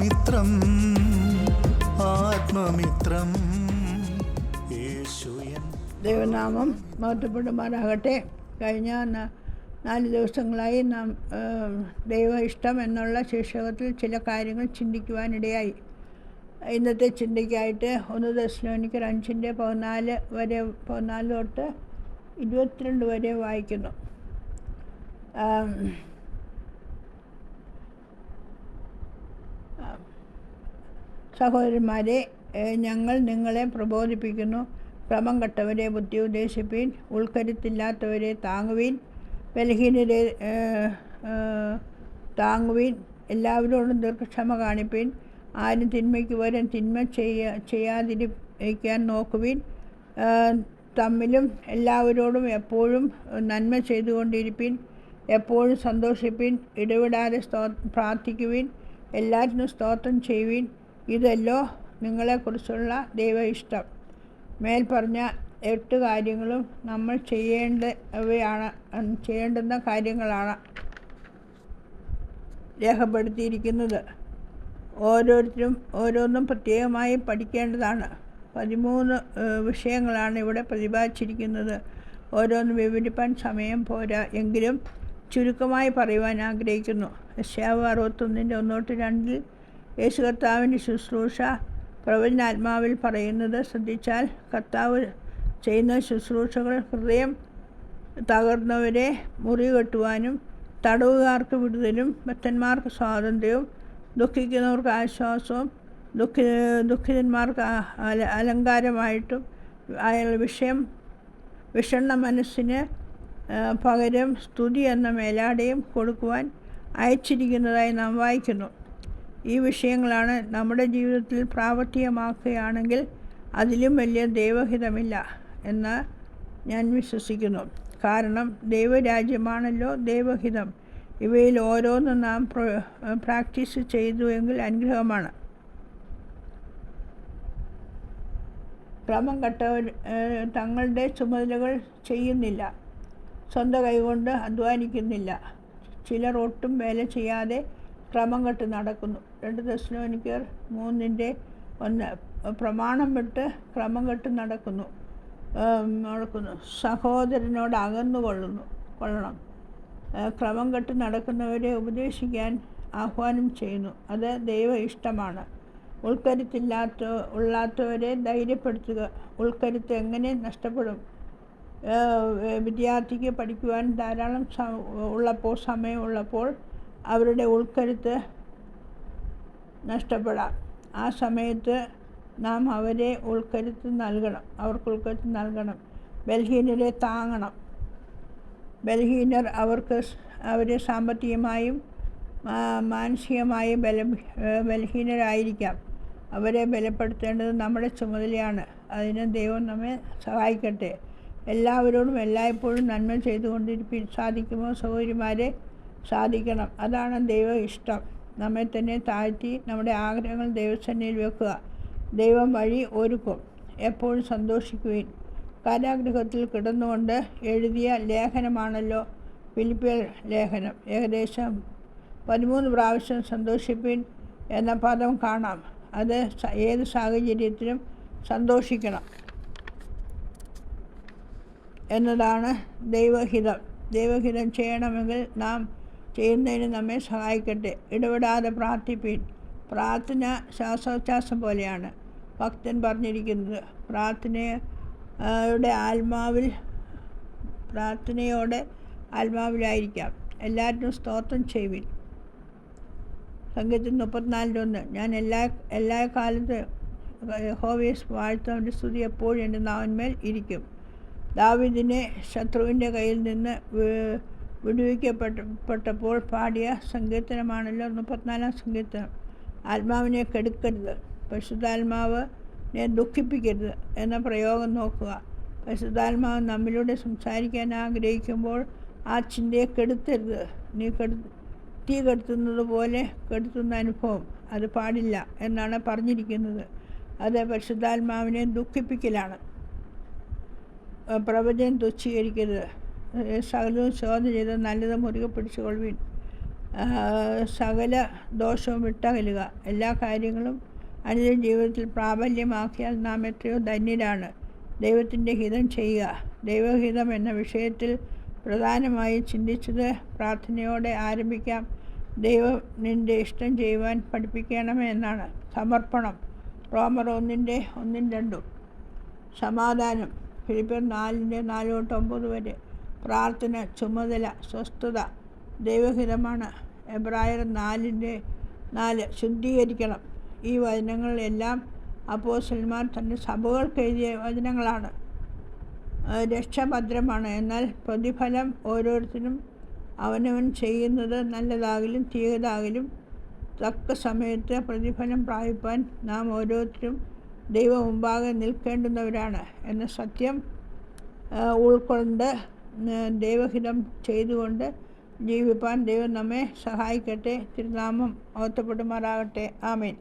ആത്മമിത്രം ആത്മമിത്രം. ദൈവനാമം മഹത്വപ്പെടുമാറാകട്ടെ കഴിഞ്ഞ നാല് ദിവസങ്ങളായി നാം ദൈവ ഇഷ്ടം എന്നുള്ള ശീർഷകത്തിൽ ചില കാര്യങ്ങൾ ചിന്തിക്കുവാനിടയായി. ഇന്നത്തെ ചിന്തയ്ക്കായിട്ട് ഒന്ന് ദശലോനിക്കർ അഞ്ചിന്റെ പതിനാല് വരെ പതിനാല് തൊട്ട് ഇരുപത്തിരണ്ട് വരെ വായിക്കുന്നു ആം, സഹോദരന്മാരെ ഞങ്ങൾ നിങ്ങളെ പ്രബോധിപ്പിക്കുന്നു. ക്രമം കെട്ടവരെ ബുദ്ധി ഉദ്ദേശിപ്പീൻ ഉൾക്കരുത്തില്ലാത്തവരെ താങ്ങുവീൻ ബലഹീനരെ താങ്ങുവീൻ എല്ലാവരോടും ദീർഘക്ഷമ കാണിപ്പീൻ ആരും തിന്മയ്ക്ക് വരും തിന്മ ചെയ്യ ചെയ്യാതിരിക്കാൻ നോക്കുവീൻ തമ്മിലും എല്ലാവരോടും എപ്പോഴും നന്മ ചെയ്തുകൊണ്ടിരിപ്പീൻ എപ്പോഴും സന്തോഷിപ്പീൻ ഇടവിടാതെ സ്തോ പ്രാർത്ഥിക്കുവീൻ എല്ലാറ്റിനും സ്തോത്രം ചെയ്യുവിൻ ഇതല്ലോ നിങ്ങളെക്കുറിച്ചുള്ള ദൈവ ഇഷ്ടം മേൽ പറഞ്ഞ എട്ട് കാര്യങ്ങളും നമ്മൾ ചെയ്യേണ്ടവയാണ് ചെയ്യേണ്ടുന്ന കാര്യങ്ങളാണ് രേഖപ്പെടുത്തിയിരിക്കുന്നത്. ഓരോരുത്തരും ഓരോന്നും പ്രത്യേകമായി പഠിക്കേണ്ടതാണ്. പതിമൂന്ന് വിഷയങ്ങളാണ് ഇവിടെ പ്രതിപാദിച്ചിരിക്കുന്നത്. ഓരോന്നും വിവരിപ്പാൻ സമയം പോരാ എങ്കിലും ചുരുക്കമായി പറയുവാൻ ആഗ്രഹിക്കുന്നു. യശാവ് അറുപത്തൊന്നിന്റെ ഒന്നോട്ട് രണ്ടിൽ യേശു കർത്താവിന്റെ ശുശ്രൂഷ പ്രവചനാത്മാവിൽ പറയുന്നത് ശ്രദ്ധിച്ചാൽ കർത്താവ് ചെയ്യുന്ന ശുശ്രൂഷകൾ ഹൃദയം തകർന്നവരെ മുറികെട്ടുവാനും തടവുകാർക്ക് വിടുതലും ഭക്തന്മാർക്ക് സ്വാതന്ത്ര്യവും ദുഃഖിക്കുന്നവർക്ക് ആശ്വാസവും ദുഃഖി ദുഃഖിതന്മാർക്ക് അല അലങ്കാരമായിട്ടും അയാൾ വിഷയം വിഷണ്ണ മനസ്സിന് പകരം സ്തുതി എന്ന മേലാടയും കൊടുക്കുവാൻ അയച്ചിരിക്കുന്നതായി നാം വായിക്കുന്നു. ഈ വിഷയങ്ങളാണ് നമ്മുടെ ജീവിതത്തിൽ പ്രാവർത്തികമാക്കുകയാണെങ്കിൽ അതിലും വലിയ ദൈവഹിതമില്ല എന്ന് ഞാൻ വിശ്വസിക്കുന്നു. കാരണം ദൈവരാജ്യമാണല്ലോ ദൈവഹിതം. ഇവയിൽ ഓരോന്നും നാം പ്രാക്ടീസ് ചെയ്തു എങ്കിൽ അനുഗ്രഹമാണ്. ക്രമം കെട്ടവർ തങ്ങളുടെ ചുമതലകൾ ചെയ്യുന്നില്ല. സ്വന്തം കൈകൊണ്ട് അധ്വാനിക്കുന്നില്ല. ചിലർ ഒട്ടും വേല ചെയ്യാതെ ക്രമം കെട്ട് നടക്കുന്നു. രണ്ട് ദശലോനിക്കർ മൂന്നിന്റെ ഒന്ന് പ്രമാണം വിട്ട് ക്രമം കെട്ട് നടക്കുന്നു നടക്കുന്നു. സഹോദരനോട് അകന്നു കൊള്ളുന്നു കൊള്ളണം. ക്രമം കെട്ട് നടക്കുന്നവരെ ഉപദേശിക്കാൻ ആഹ്വാനം ചെയ്യുന്നു. അത് ദൈവ ഇഷ്ടമാണ്. ഉൾക്കരുത്തില്ലാത്ത ഉള്ളാത്തവരെ ധൈര്യപ്പെടുത്തുക. ഉൾക്കരുത്ത് എങ്ങനെ നഷ്ടപ്പെടും? വിദ്യാർത്ഥിക്ക് പഠിക്കുവാൻ ധാരാളം ഉള്ളപ്പോൾ സമയമുള്ളപ്പോൾ അവരുടെ ഉൾക്കരുത്ത് നഷ്ടപ്പെടാം. ആ സമയത്ത് നാം അവരെ ഉൾക്കരുത്ത് നൽകണം. അവർക്ക് ഉൾക്കരുത്ത് നൽകണം. ബലഹീനരെ താങ്ങണം. ബലഹീനർ അവർക്ക് അവരെ സാമ്പത്തികമായും മാനസികമായും ബല ബലഹീനരായിരിക്കാം. അവരെ ബലപ്പെടുത്തേണ്ടത് നമ്മുടെ ചുമതലയാണ്. അതിന് ദൈവം നമ്മെ സഹായിക്കട്ടെ. എല്ലാവരോടും എല്ലായ്പ്പോഴും നന്മ ചെയ്തുകൊണ്ടിരിപ്പിൻ സാധിക്കുമോ സഹോദരിമാരെ? സാധിക്കണം. അതാണ് ദൈവ ഇഷ്ടം. നമ്മെ തന്നെ താഴ്ത്തി നമ്മുടെ ആഗ്രഹങ്ങൾ ദൈവസന്നിയിൽ വെക്കുക. ദൈവം വഴി ഒരുക്കും. എപ്പോഴും സന്തോഷിക്കുവിൻ. കാലാഗ്രഹത്തിൽ കിടന്നുകൊണ്ട് എഴുതിയ ലേഖനമാണല്ലോ ഫിലിപ്പിയൽ ലേഖനം. ഏകദേശം പതിമൂന്ന് പ്രാവശ്യം സന്തോഷിപ്പിൻ എന്ന പദം കാണാം. അത് ഏത് സാഹചര്യത്തിലും സന്തോഷിക്കണം എന്നതാണ് ദൈവഹിതം. ദൈവഹിതം ചെയ്യണമെങ്കിൽ നാം ചെയ്യുന്നതിന് നമ്മെ സഹായിക്കട്ടെ. ഇടപെടാതെ പ്രാർത്ഥിപ്പീൻ പ്രാർത്ഥന ശ്വാസോച്ഛ്വാസം പോലെയാണ് ഭക്തൻ പറഞ്ഞിരിക്കുന്നത്. പ്രാർത്ഥനയുടെ ആത്മാവിൽ പ്രാർത്ഥനയോടെ ആത്മാവിലായിരിക്കാം. എല്ലാറ്റിനും സ്തോത്രം ചെയ്യുവിൻ. സംഗീതം മുപ്പത്തിനാലിന്റെ ഒന്ന് ഞാൻ എല്ലാ എല്ലാ കാലത്ത് ഹോവീസ് വാഴ്ത്തവന്റെ സ്തുതി എപ്പോഴും എന്റെ നാവന്മേൽ ഇരിക്കും. ദാവിദിനെ ശത്രുവിന്റെ കയ്യിൽ നിന്ന് വി- വിടുവിക്കപ്പെട്ട പെട്ടപ്പോൾ പാടിയ സങ്കീർത്തനമാണല്ലോ മുപ്പത്തിനാലാം സങ്കീർത്തനം. ആത്മാവിനെ കെടുക്കരുത് പരിശുദ്ധാത്മാവിനെ ദുഃഖിപ്പിക്കരുത് എന്ന പ്രയോഗം നോക്കുക. പരിശുദ്ധാത്മാവ് നമ്മിലൂടെ സംസാരിക്കാൻ ആഗ്രഹിക്കുമ്പോൾ ആ ചിന്തയെ കെടുത്തരുത്. നീ കെടു തീ കെടുത്തുന്നത് പോലെ കെടുത്തുന്ന അനുഭവം. അത് പാടില്ല എന്നാണ് പറഞ്ഞിരിക്കുന്നത്. അത് പരിശുദ്ധാത്മാവിനെ ദുഃഖിപ്പിക്കലാണ്. പ്രവചനം തുച്ഛീകരിക്കരുത്. സകലവും ശോധന ചെയ്ത് നല്ലത് മുറുകെ പിടിച്ചുകൊള്ളുവിൻ. സകല ദോഷവും വിട്ടകലുക. എല്ലാ കാര്യങ്ങളും അനുദിന ജീവിതത്തിൽ പ്രാബല്യമാക്കിയാൽ നാം എത്രയോ ധന്യരാണ്. ദൈവത്തിന്റെ ഹിതം ചെയ്യുക. ദൈവഹിതം എന്ന വിഷയത്തിൽ പ്രധാനമായി ചിന്തിച്ചത് പ്രാർത്ഥനയോടെ ആരംഭിക്കാം. ദൈവം നിന്റെ ഇഷ്ടം ചെയ്യുവാൻ പഠിപ്പിക്കണമേ എന്നാണ്. സമർപ്പണം. റോമർ ഒന്നിന്റെ ഒന്നും രണ്ടും. സമാധാനം. ഫിലിപ്പിയർ നാലിന്റെ നാല് തൊട്ട് ഒമ്പത് വരെ. പ്രാർത്ഥന ചുമതല സ്വസ്ഥത ദൈവഹിതമാണ്. എബ്രായർ നാലിന്റെ നാല് ശുദ്ധീകരിക്കണം. ഈ വചനങ്ങളെല്ലാം അപ്പോസന്മാർ തന്റെ സഭകൾക്ക് എഴുതിയ വചനങ്ങളാണ്. രക്ഷഭദ്രമാണ്. എന്നാൽ പ്രതിഫലം ഓരോരുത്തരും അവനവൻ ചെയ്യുന്നത് നല്ലതാകലും തീയതാകലും തക്ക സമയത്ത് പ്രതിഫലം പ്രാപിപ്പാൻ നാം ഓരോരുത്തരും ദൈവം മുമ്പാകെ നിൽക്കേണ്ടുന്നവരാണ് എന്ന സത്യം ഉൾക്കൊണ്ട് ദൈവഹിതം ചെയ്തുകൊണ്ട് ജീവിപ്പാൻ ദൈവം നമ്മെ സഹായിക്കട്ടെ. തിരുനാമം ഓത്തപ്പെടുമാറാകട്ടെ ആമേൻ.